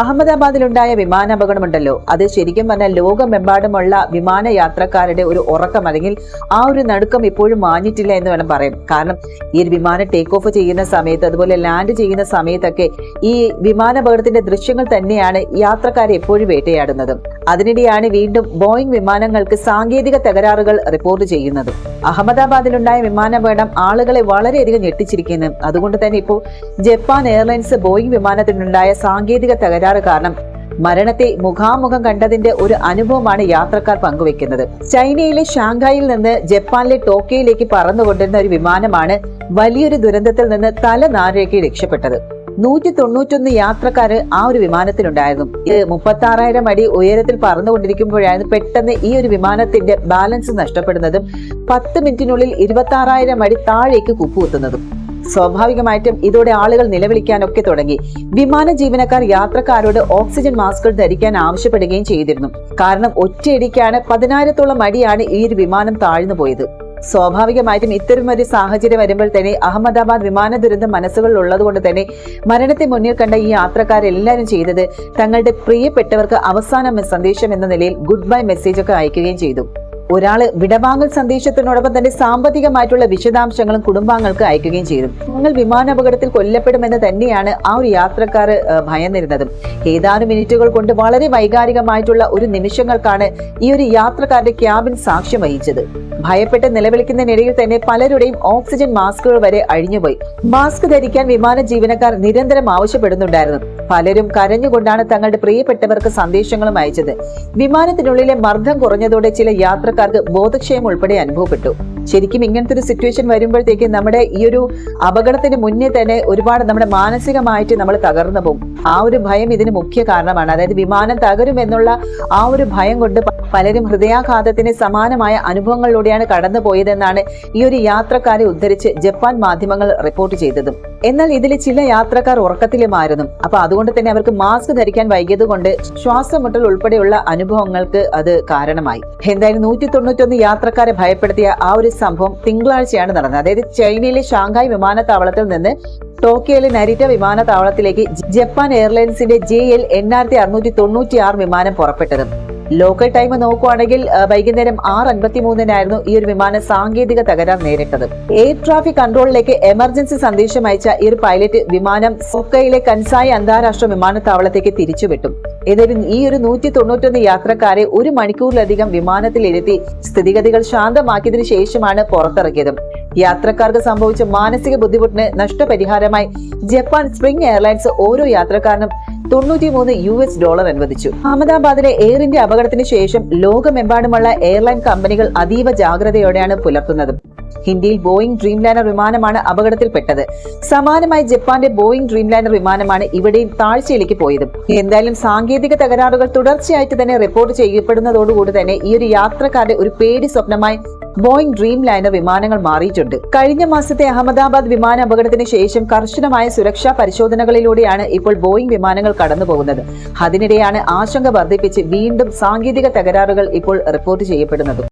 അഹമ്മദാബാദിലുണ്ടായ വിമാനാപകടമുണ്ടല്ലോ. അത് ശരിക്കും പറഞ്ഞാൽ ലോകമെമ്പാടുമുള്ള വിമാന യാത്രക്കാരുടെ ഒരു ഉറക്കം അല്ലെങ്കിൽ ആ ഒരു നടുക്കം ഇപ്പോഴും മാഞ്ഞിട്ടില്ല എന്ന് വേണം പറയാം കാരണം ഈ ഒരു വിമാനം ടേക്ക് ഓഫ് ചെയ്യുന്ന സമയത്ത് അതുപോലെ ലാൻഡ് ചെയ്യുന്ന സമയത്തൊക്കെ ഈ വിമാനാപകടത്തിന്റെ ദൃശ്യങ്ങൾ തന്നെയാണ് യാത്രക്കാരെ എപ്പോഴും വേട്ടയാടുന്നത്. അതിനിടെയാണ് വീണ്ടും ബോയിംഗ് വിമാനങ്ങൾക്ക് സാങ്കേതിക തകരാറുകൾ റിപ്പോർട്ട് ചെയ്യുന്നത്. അഹമ്മദാബാദിലുണ്ടായ വിമാനാപകടം ആളുകളെ വളരെയധികം ഞെട്ടിച്ചിരിക്കുന്നു. അതുകൊണ്ട് തന്നെ ഇപ്പോൾ ജപ്പാൻ എയർലൈൻസ് ബോയിംഗ് വിമാനത്തിനുണ്ടായ സാങ്കേതിക തകരാറ് കാരണം മരണത്തെ മുഖാമുഖം കണ്ടതിന്റെ ഒരു അനുഭവമാണ് യാത്രക്കാർ പങ്കുവെക്കുന്നത്. ചൈനയിലെ ഷാങ്ഹായിൽ നിന്ന് ജപ്പാനിലെ ടോക്കിയോയിലേക്ക് പറന്നുകൊണ്ടിരുന്ന ഒരു വിമാനമാണ് വലിയൊരു ദുരന്തത്തിൽ നിന്ന് തല നാരേക്ക് രക്ഷപ്പെട്ടത്. നൂറ്റി തൊണ്ണൂറ്റൊന്ന് യാത്രക്കാര് ആ ഒരു വിമാനത്തിലുണ്ടായിരുന്നു. ഇത് മുപ്പത്തി ആറായിരം അടി ഉയരത്തിൽ പറന്നുകൊണ്ടിരിക്കുമ്പോഴായിരുന്നു പെട്ടെന്ന് ഈ ഒരു വിമാനത്തിന്റെ ബാലൻസ് നഷ്ടപ്പെടുന്നതും പത്ത് മിനിറ്റിനുള്ളിൽ ഇരുപത്തി ആറായിരം അടി താഴേക്ക് കുപ്പുകുത്തുന്നതും. സ്വാഭാവികമായിട്ടും ഇതോടെ ആളുകൾ നിലവിളിക്കാനൊക്കെ തുടങ്ങി. വിമാന ജീവനക്കാർ യാത്രക്കാരോട് ഓക്സിജൻ മാസ്കുകൾ ധരിക്കാൻ ആവശ്യപ്പെടുകയും ചെയ്തിരുന്നു. കാരണം ഒറ്റയടിക്കാണ് പതിനായിരത്തോളം അടിയാണ് ഈ ഒരു വിമാനം താഴ്ന്നു പോയത് സ്വാഭാവികമായിട്ടും ഇത്തരം ഒരു സാഹചര്യം വരുമ്പോൾ തന്നെ അഹമ്മദാബാദ് വിമാന ദുരന്തം മനസ്സുകളിൽ ഉള്ളതുകൊണ്ട് തന്നെ മരണത്തെ മുന്നിൽ കണ്ട ഈ യാത്രക്കാരെല്ലാവരും ചെയ്തത് തങ്ങളുടെ പ്രിയപ്പെട്ടവർക്ക് അവസാന സന്ദേശം എന്ന നിലയിൽ ഗുഡ് ബൈ മെസ്സേജ് ഒക്കെ അയക്കുകയും ചെയ്തു. ഒരാൾ വിടവാങ്ങൽ സന്ദേശത്തിനോടൊപ്പം തന്നെ സാമ്പത്തികമായിട്ടുള്ള വിശദാംശങ്ങളും കുടുംബാംഗങ്ങൾക്ക് അയക്കുകയും ചെയ്തു. നിങ്ങൾ വിമാനാപകടത്തിൽ കൊല്ലപ്പെടുമെന്ന് തന്നെയാണ് ആ ഒരു യാത്രക്കാർ ഭയന്നിരുന്നതും. ഏതാനും മിനിറ്റുകൾ കൊണ്ട് വളരെ വൈകാരികമായിട്ടുള്ള ഒരു നിമിഷങ്ങൾക്കാണ് ഈ ഒരു യാത്രക്കാരുടെ ക്യാബിൻ സാക്ഷ്യം വഹിച്ചത്. ഭയപ്പെട്ട് നിലവിളിക്കുന്നതിനിടയിൽ തന്നെ പലരുടെയും ഓക്സിജൻ മാസ്കുകൾ വരെ അഴിഞ്ഞുപോയി. മാസ്ക് ധരിക്കാൻ വിമാന ജീവനക്കാർ നിരന്തരം ആവശ്യപ്പെടുന്നുണ്ടായിരുന്നു. പലരും കരഞ്ഞുകൊണ്ടാണ് തങ്ങളുടെ പ്രിയപ്പെട്ടവർക്ക് സന്ദേശങ്ങളും അയച്ചത്. വിമാനത്തിനുള്ളിലെ മർദ്ദം കുറഞ്ഞതോടെ ചില യാത്രക്കാർക്ക് ബോധക്ഷയം ഉൾപ്പെടെ അനുഭവപ്പെട്ടു. ശരിക്കും ഇങ്ങനത്തെ ഒരു സിറ്റുവേഷൻ വരുമ്പോഴത്തേക്ക് നമ്മുടെ ഈ ഒരു അപകടത്തിന് മുന്നേ തന്നെ ഒരുപാട് നമ്മുടെ മാനസികമായിട്ട് നമ്മൾ തകർന്നു പോകും. ആ ഒരു ഭയം ഇതിന് മുഖ്യ കാരണമാണ്. അതായത് വിമാനം തകരും എന്നുള്ള ആ ഒരു ഭയം കൊണ്ട് പലരും ഹൃദയാഘാതത്തിന് സമാനമായ അനുഭവങ്ങളിലൂടെയാണ് കടന്നു പോയതെന്നാണ് ഈ ഒരു യാത്രക്കാരെ ഉദ്ധരിച്ച് ജപ്പാൻ മാധ്യമങ്ങൾ റിപ്പോർട്ട് ചെയ്തതും. എന്നാൽ ഇതിൽ ചില യാത്രക്കാർ ഉറക്കത്തിലുമായിരുന്നു. അപ്പൊ അതുകൊണ്ട് തന്നെ അവർക്ക് മാസ്ക് ധരിക്കാൻ വൈകിയത് കൊണ്ട് ശ്വാസമുട്ടൽ ഉൾപ്പെടെയുള്ള അനുഭവങ്ങൾക്ക് അത് കാരണമായി. എന്തായാലും നൂറ്റി തൊണ്ണൂറ്റൊന്ന് യാത്രക്കാരെ ഭയപ്പെടുത്തിയ ആ ഒരു സംഭവം തിങ്കളാഴ്ചയാണ് നടന്നത്. അതായത് ചൈനയിലെ ഷാങ്ഹായ് വിമാനത്താവളത്തിൽ നിന്ന് ടോക്കിയോയിലെ നരിറ്റ വിമാനത്താവളത്തിലേക്ക് ജപ്പാൻ എയർലൈൻസിന്റെ ജെ എൽ എണ്ണായിരത്തി അറുന്നൂറ്റി തൊണ്ണൂറ്റി ആറ് വിമാനം പുറപ്പെട്ടത്. ലോക്കൽ ടൈം നോക്കുവാണെങ്കിൽ വൈകുന്നേരം ആറ് അൻപത്തി മൂന്നിനായിരുന്നു ഈ ഒരു വിമാനം സാങ്കേതിക തകരാർ നേരിട്ടത്. എയർ ട്രാഫിക് കൺട്രോളിലേക്ക് എമർജൻസി സന്ദേശം അയച്ച ഈ ഒരു പൈലറ്റ് വിമാനം സൊക്കയിലെ കൻസായി അന്താരാഷ്ട്ര വിമാനത്താവളത്തേക്ക് തിരിച്ചുവിട്ടു. ഏതായാലും ഈ ഒരു നൂറ്റി തൊണ്ണൂറ്റൊന്ന് യാത്രക്കാരെ ഒരു മണിക്കൂറിലധികം വിമാനത്തിലിരുത്തി സ്ഥിതിഗതികൾ ശാന്തമാക്കിയതിനു ശേഷമാണ് പുറത്തിറക്കിയത്. യാത്രക്കാർക്ക് സംഭവിച്ച മാനസിക ബുദ്ധിമുട്ടിന് നഷ്ടപരിഹാരമായി ജപ്പാൻ സ്പ്രിംഗ് എയർലൈൻസ് ഓരോ യാത്രക്കാരനും തൊണ്ണൂറ്റിമൂന്ന് യു എസ് ഡോളർ അനുവദിച്ചു. അഹമ്മദാബാദിലെ എയർ ഇന്ത്യ അപകടത്തിന് ശേഷം ലോകമെമ്പാടുമുള്ള എയർലൈൻ കമ്പനികൾ അതീവ ജാഗ്രതയോടെയാണ് പുലർത്തുന്നത്. ഹിന്ദിയിൽ ബോയിംഗ് ഡ്രീം ലൈനർ വിമാനമാണ് അപകടത്തിൽപ്പെട്ടത്. സമാനമായി ജപ്പാന്റെ ബോയിംഗ് ഡ്രീം ലൈനർ വിമാനമാണ് ഇവിടെയും താഴ്ചയിലേക്ക് പോയത്. എന്തായാലും സാങ്കേതിക തകരാറുകൾ തുടർച്ചയായിട്ട് തന്നെ റിപ്പോർട്ട് ചെയ്യപ്പെടുന്നതോടുകൂടി തന്നെ ഈ ഒരു യാത്രക്കാരുടെ ഒരു പേടി സ്വപ്നമായി ബോയിങ് ഡ്രീം ലൈനർ വിമാനങ്ങൾ മാറിയിട്ടുണ്ട്. കഴിഞ്ഞ മാസത്തെ അഹമ്മദാബാദ് വിമാന അപകടത്തിന് ശേഷം കർശനമായ സുരക്ഷാ പരിശോധനകളിലൂടെയാണ് ഇപ്പോൾ ബോയിങ് വിമാനങ്ങൾ കടന്നുപോകുന്നത്. അതിനിടെയാണ് ആശങ്ക വർദ്ധിപ്പിച്ച് വീണ്ടും സാങ്കേതിക തകരാറുകൾ ഇപ്പോൾ റിപ്പോർട്ട് ചെയ്യപ്പെടുന്നത്.